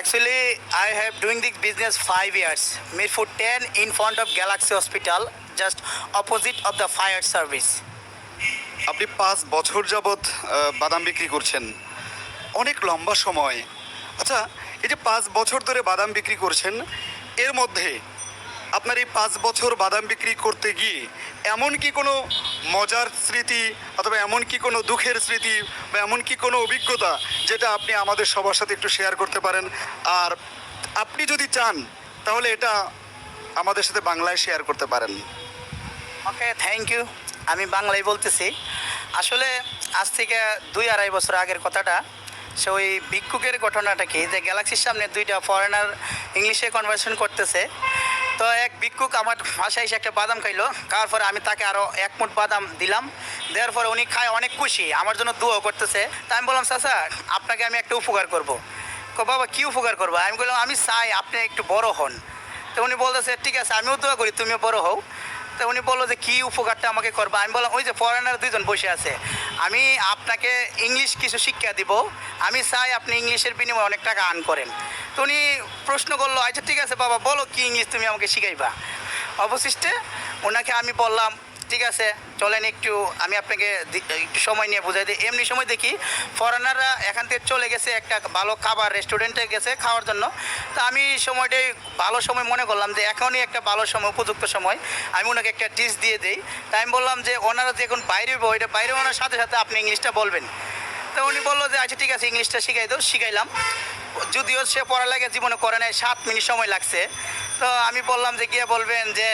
Actually I have doing this business five years Mirpur ten in front of Galaxy hospital just opposite of the fire service আপনি পাঁচ বছর যাবৎ বাদাম বিক্রি করছেন। অনেক লম্বা সময়। আচ্ছা এই যে পাঁচ বছর ধরে বাদাম বিক্রি করছেন, এর মধ্যে আপনার এই পাঁচ বছর বাদাম বিক্রি করতে গিয়ে এমন কি কোনো মজার স্মৃতি অথবা এমন কি কোনো দুঃখের স্মৃতি বা এমন কি কোনো অভিজ্ঞতা যেটা আপনি আমাদের সবার সাথে একটু শেয়ার করতে পারেন? আর আপনি যদি চান, তাহলে এটা আমাদের সাথে বাংলায় শেয়ার করতে পারেন। ওকে থ্যাংক ইউ আমি বাংলায় বলতেছি। আসলে আজ থেকে দুই আড়াই বছর আগের কথাটা। সে ওই ভিক্ষুকের ঘটনাটা কি? যে গ্যালাক্সির সামনে দুইটা ফরেনার ইংলিশে কনভারসেশন করতেছে। তো এক ভিক্ষুক আমার ভাষায় এসে একটা বাদাম খাইলো। খাওয়ার পরে আমি তাকে আরও এক মুঠ বাদাম দিলাম। দেওয়ার পরে উনি খায় অনেক খুশি, আমার জন্য দুয়ো করতেছে। তা আমি বললাম, চাচা, আপনাকে আমি একটা উপকার করব। কো বাবা, কী উপকার করব? আমি বললাম আমি চাই আপনি একটু বড় হন। তো উনি বলতেছে, ঠিক আছে, আমিও দোয়া করি, তুমিও বড় হও। তো উনি বলল যে, কী উপকারটা আমাকে করবে? আমি বললাম, ওই যে ফরেনার দুজন বসে আছে। আমি আপনাকে ইংলিশ কিছু শিক্ষা দিব। আমি চাই আপনি ইংলিশের বিনিময়ে অনেক টাকা আর্ন করেন। তো উনি প্রশ্ন করল আচ্ছা ঠিক আছে বাবা, বলো কি ইংলিশ তুমি আমাকে শিখাইবা? অবশিষ্টে ওনাকে আমি বললাম ঠিক আছে, চলেন একটু, আমি আপনাকে একটু সময় নিয়ে বুঝাই দিই। এমনি সময় দেখি ফরেনাররা এখান থেকে চলে গেছে একটা ভালো খাবার রেস্টুরেন্টে গেছে খাওয়ার জন্য। তো আমি সময়টাই ভালো সময় মনে করলাম যে, এখনই একটা ভালো সময়, উপযুক্ত সময়। আমি ওনাকে একটা ডিশ দিয়ে দিই। তাই আমি বললাম যে, ওনারা যে এখন বাইরে ওইটা বাইরে ওনার সাথে সাথে আপনি ইংলিশটা বলবেন। তো উনি বলল যে আচ্ছা ঠিক আছে, ইংলিশটা শিখাই দাও। শিখাইলাম। যদিও সে পড়ালেখা জীবনে করে নাই, সাত মিনিট সময় লাগছে। তো আমি বললাম যে গিয়ে বলবেন যে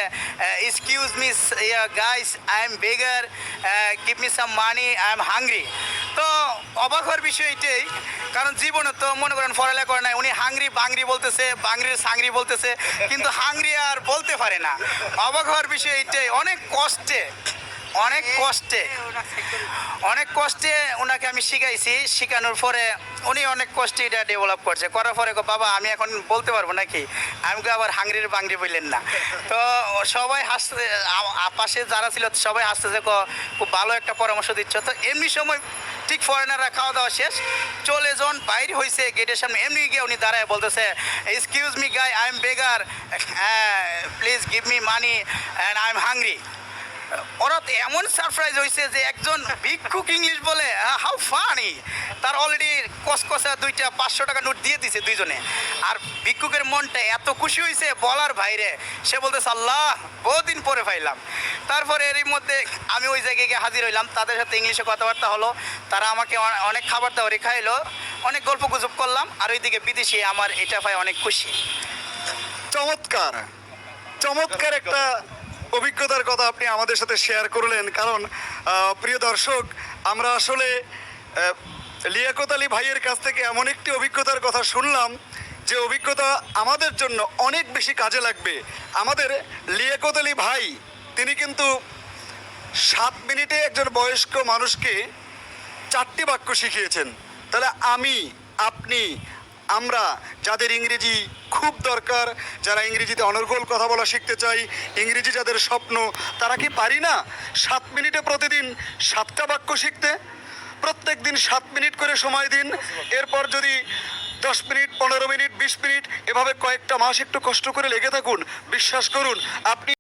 excuse me guys I am beggar give me some money I am hungry তো অবাক হওয়ার বিষয় এটাই, কারণ জীবনে তো মনে করেন পড়ালেখা করে নাই, উনি হাংরি বাংরি বলতেছে, বাংরির সাংরি বলতেছে, কিন্তু হাংরি আর বলতে পারে না। অবাক হওয়ার বিষয় এটাই, অনেক কষ্টে অনেক কষ্টে। অনেক কষ্টে ওনাকে আমি শিখাইছি। শেখানোর পরে উনি অনেক কষ্টে এটা ডেভেলপ করছে। করার পরে বাবা, আমি এখন বলতে পারব নাকি? আমি আবার হাংরির বাংরি বললেন না। তো সবাই হাসতে পাশে যারা ছিল সবাই হাসতেছে খুব ভালো একটা পরামর্শ দিচ্ছ। তো এমনি সময় ঠিক ফরেনাররা খাওয়া দাওয়া শেষ। চলে যখন বাইরে হয়েছে গেটের সামনে, এমনি গিয়ে উনি দাঁড়ায় বলতেছে excuse me guy I am beggar please give me money and I am hungry ওরা এমন সারপ্রাইজ হয়েছে যে একজন ভিক্ষুক ইংলিশ বলে হাউ ফানি তার অলরেডি কসকসা দুইটা পাঁচশো টাকা নোট দিয়ে দিছে দুইজনে। আর ভিক্ষুকের মনটা এত খুশি হয়েছে বলার বাইরে সে বলতেছে, আল্লাহ, বহুদিন পরে পাইলাম। তারপরে এরই মধ্যে আমি ওই জায়গায় গিয়ে হাজির হইলাম, তাদের সাথে ইংলিশে কথাবার্তা হলো। তারা আমাকে অনেক খাবার দাবার খাইলো, অনেক গল্প গুজব করলাম, আর ওইদিকে বিদেশি আমার এটা পাই অনেক খুশি। চমৎকার। চমৎকার একটা অভিজ্ঞতার কথা আপনি আমাদের সাথে শেয়ার করলেন। কারণ প্রিয় দর্শক, আমরা আসলে লিয়াকত আলী ভাইয়ের কাছ থেকে এমন একটি অভিজ্ঞতার কথা শুনলাম যে অভিজ্ঞতা আমাদের জন্য অনেক বেশি কাজে লাগবে। আমাদের লিয়াকত আলী ভাই, তিনি কিন্তু সাত মিনিটে একজন বয়স্ক মানুষকে চারটি বাক্য শিখিয়েছেন। তাহলে আমি, আপনি আমরা যাদের ইংরেজি খুব দরকার, যারা ইংরেজিতে অনর্গল কথা বলা শিখতে চাই, ইংরেজি যাদের স্বপ্ন, তারা কি পারি না সাত মিনিটে প্রতিদিন সাতটা বাক্য শিখতে? প্রত্যেক দিন সাত মিনিট করে সময় দিন, এরপর যদি দশ মিনিট, পনেরো মিনিট, বিশ মিনিট, এভাবে কয়েকটা মাস একটু কষ্ট করে লেগে থাকুন, বিশ্বাস করুন, আপনি